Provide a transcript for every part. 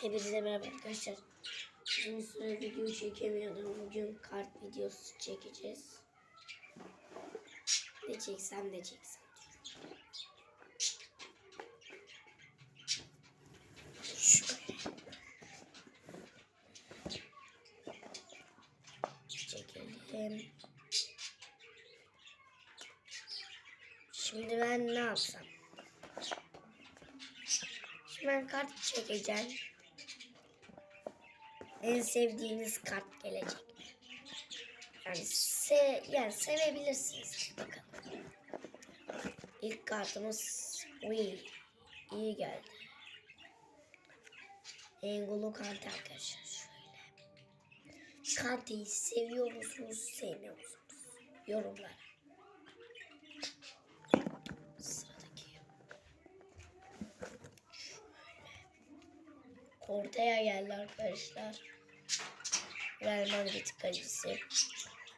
Hepinize merhaba arkadaşlar. Uzun süre video çekemiyordum. Bugün kart videosu çekeceğiz. Ne çeksem ne çeksem. Çekelim. Şimdi ben ne yapsam? Şimdi ben kart çekeceğim. En sevdiğiniz kart gelecek. Yani, se yani sevebilirsiniz. Bakalım. İlk kartımız Uy. iyi geldi. Engolo kart arkadaşlar şöyle. Kartı seviyor musunuz, sevmiyor musunuz? Yorumlara. Ortaya geldi arkadaşlar. Real Madrid kalecisi.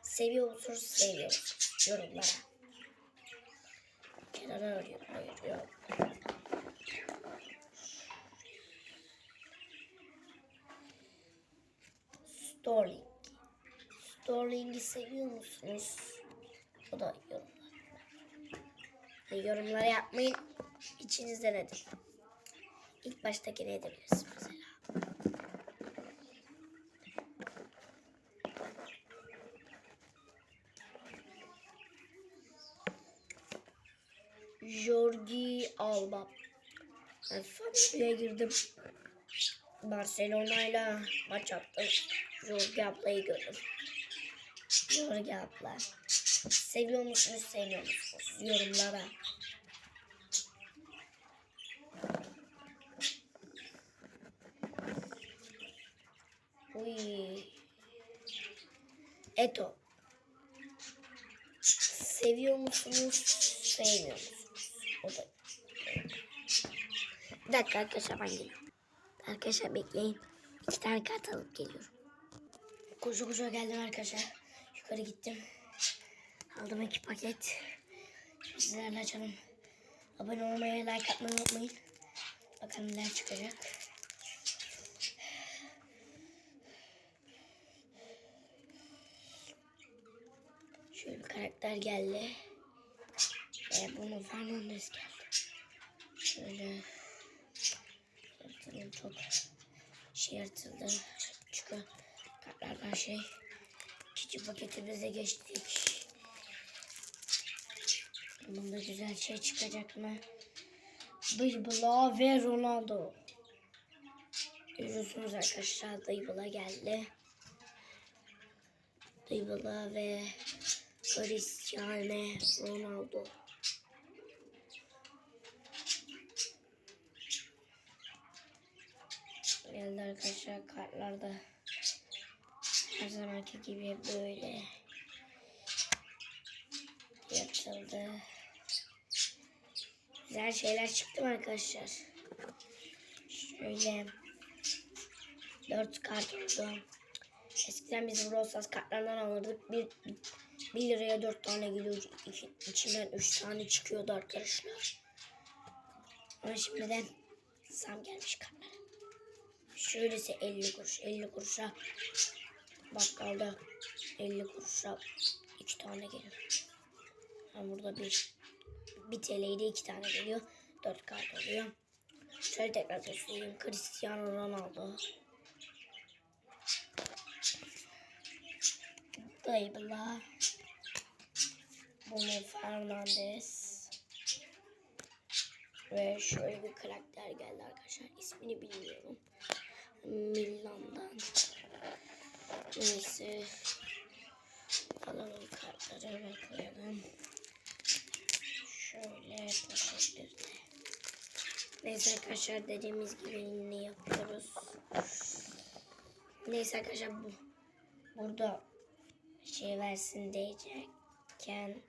Seviyor musunuz? Seviyor? Yorumlara. Kenara arıyorum. Hayır yok. Sterling. Sterling'i seviyor musunuz? O da yorumlar. Yorumlara yapmayın. İçinizden edin. İlk baştakini edebiliriz mesela. Jordi Alba. Fabio'ya girdim. Barcelona'yla maç attım. Jordi Alba'yı gördüm. Jordi Alba. Seviyor musunuz, sevmiyor musunuz? Yorumlara. Uy. Eto. Seviyor musunuz? Sevmiyor musunuz? Bir dakika arkadaşlar ben geliyorum. Arkadaşlar bekleyin. İki tane kart alıp geliyorum. Koşu koşu geldim arkadaşlar. Yukarı gittim. Aldım iki paket. Şimdi sizlerle açalım. Abone olmayı, like atmayı unutmayın. Bakalım neler çıkacak. Şöyle bir karakter geldi. Ve bunu Fernandez geldi. Şöyle yırtılım çok şey yırtıldı. Çünkü kartlardan şey ikinci paketimize geçtik. Bunda güzel şey çıkacak mı? Dybala ve Ronaldo. Görüyorsunuz arkadaşlar Dybala geldi. Dybala ve Cristiano Ronaldo. Geldi arkadaşlar kartlarda her zamanki gibi böyle yatıldı. Güzel şeyler çıktı mı arkadaşlar? Şöyle dört kart oldu. Eskiden biz Brosas kartlardan alırdık. Bir, bir liraya dört tane geliyor. İki, içinden üç tane çıkıyordu arkadaşlar. Ama şimdiden zam gelmiş kartlara. Şöylese 50 kuruş. 50 kuruşa bakkalda 50 kuruşa iki tane geliyor. Yani burada bir bir TL'de iki tane geliyor. Dört kart oluyor. Şöyle tekrar göstereyim. Cristiano Ronaldo. Dybala. Bruno Fernandes. Ve şöyle bir karakter geldi arkadaşlar. İsmini bilmiyorum. Neyse. Alalım kartları ve koyalım. Şöyle poşetlerde. Neyse arkadaşlar dediğimiz gibi yine yapıyoruz. Neyse arkadaşlar bu burada şey versin diyecekken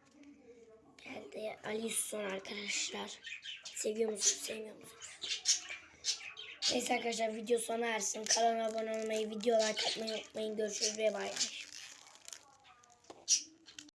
geldi Alisson arkadaşlar. Seviyor musunuz sevmiyor musunuz? Neyse arkadaşlar video sona ersin. Kanala abone olmayı, video like atmayı unutmayın. Görüşürüz ve bay.